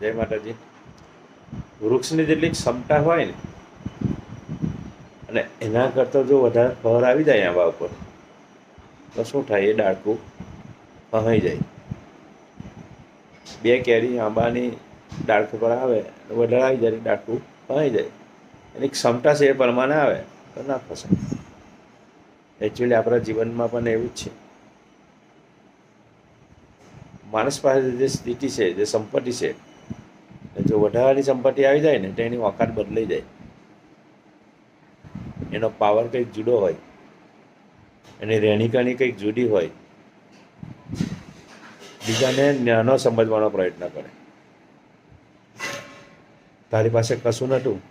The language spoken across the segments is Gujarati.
જય માતાજી. વૃક્ષની જેટલી ક્ષમતા હોય ને, અને એના કરતાં જો વધારે ફર આવી જાય આંબા ઉપર, તો શું થાય? એ ડાળકું ફહાઈ જાય. બે કેરી આંબાની ડાળખ પર આવે વધારે આવી જાય ડાળકું ફહાઈ જાય. એની ક્ષમતા છે એ પ્રમાણે આવે, તો ના ફસાય. એકચ્યુઅલી આપણા જીવનમાં પણ એવું જ છે. માણસ પાસે જે સ્થિતિ છે, જે સંપત્તિ છે જો વધારાની સંપત્તિ આવી જાય ને તો એની ઓકાત બદલાઈ જાય. એનો પાવર કંઈક જુદો હોય. એની રહેણીકરણી કંઈક જુદી હોય. બીજાને નાનો સમજવાનો પ્રયત્ન કરે. તારી પાસે કશું નહોતું.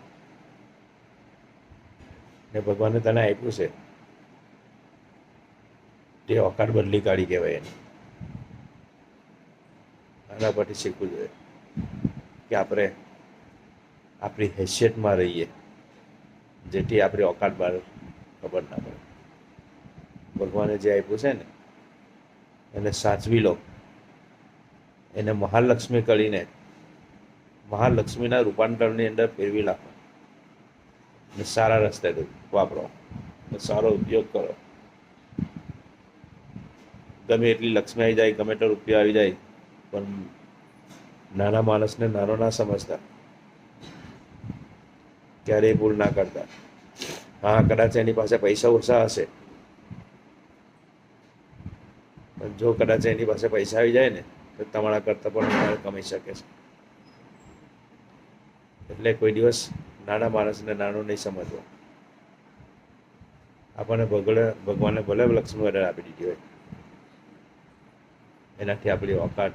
ને ભગવાને તને આપ્યું છે. તે ઓકાત બદલી કાઢી કહેવાય એની. આના પરથી શીખવું જોઈએ. કે આપણે આપણી હેસિયતમાં રહીએ, જેથી આપણી ઓકાત બહાર ખબર ના પડે. ભગવાને જે આપ્યું છે ને, એને સાચવી લો. એને મહાલક્ષ્મી કરીને મહાલક્ષ્મીના રૂપાંતરની અંદર ફેરવી નાખો. અને સારા રસ્તે વાપરો. સારો ઉપયોગ કરો. ગમે એટલી લક્ષ્મી આવી જાય, ગમે એટલો રૂપિયા આવી જાય, પણ નાના માણસને નાનો ના સમજતા. ક્યારેય ભૂલ ના કરતા. હા, કદાચ એની પાસે પૈસા ઓછા હશે. પણ જો કદાચ એની પાસે પૈસા આવી જાય ને, તો તમારા કરતાં પણ કમાઈ શકે છે. એટલે કોઈ દિવસ નાના માણસને નાનો નહીં સમજવો. આપણને ભગલે ભગવાને ભલે લક્ષ્મી વધારે આપી દીધી હોય. એનાથી આપણી ઓકાત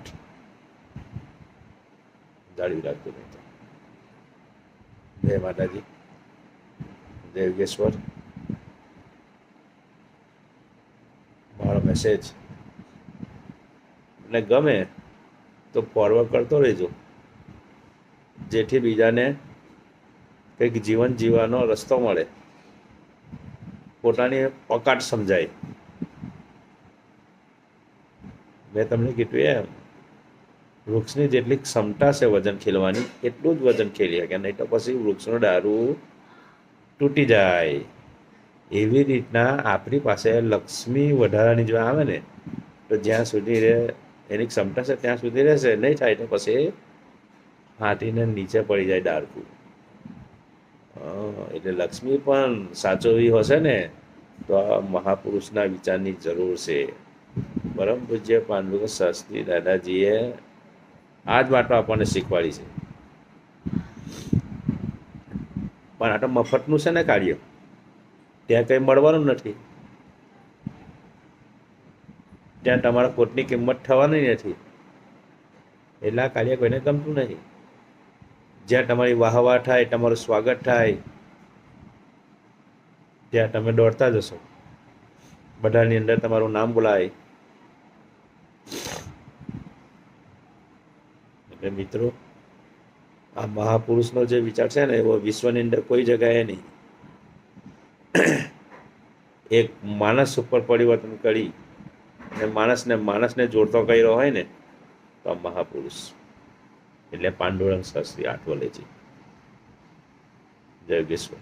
જાળવી રાખતું નહીં જય માતાજી. જય યોગેશ્વર. મારો મેસેજ ને ગમે તો ફોરવર્ડ કરતો રહેજો. જેથી બીજાને કંઈક જીવન જીવવાનો રસ્તો મળે. પોતાની પકાટ સમજાય. મેં તમને કીધું એમ. વૃક્ષની જેટલી ક્ષમતા છે વજન ખેલવાની, એટલું જ વજન ખેલી શકે. નહીં તો પછી વૃક્ષનો દારૂ તૂટી જાય. એવી રીતના આપણી પાસે લક્ષ્મી વધારાની જો આવે ને, તો જ્યાં સુધી રહે, એની ક્ષમતા છે ત્યાં સુધી રહેશે. નહીં થાય તો પછી ફાટીને નીચે પડી જાય ડાળખું એટલે લક્ષ્મી પણ સાચવી હશે ને, તો આ મહાપુરુષના વિચારની જરૂર છે. પરમ પૂજ્ય પાંડુ શાસ્ત્રી દાદાજીએ આ જ વાતો આપણને શીખવાડી છે. પણ આ તો મફતનું છે ને કાર્ય. ત્યાં કંઈ મળવાનું નથી. ત્યાં તમારા કોટની કિંમત થવાની નથી. એટલે આ કાર્ય કોઈને ગમતું નથી. જ્યાં તમારી વાહવા થાય, તમારું સ્વાગત થાય, ત્યાં તમે દોડતા જશો. બધાની અંદર તમારું નામ બોલાય. એટલે મિત્રો, આ મહાપુરુષનો જે વિચાર છે ને, એવો વિશ્વની અંદર કોઈ જગાએ નહીં. એક માણસ ઉપર પરિવર્તન કરી અને માણસને માણસને જોડતો કર્યો હોય ને, તો આ મહાપુરુષ. એટલે પાંડુરંગ શાસ્ત્રી આઠવલેજી યોગેશ્વર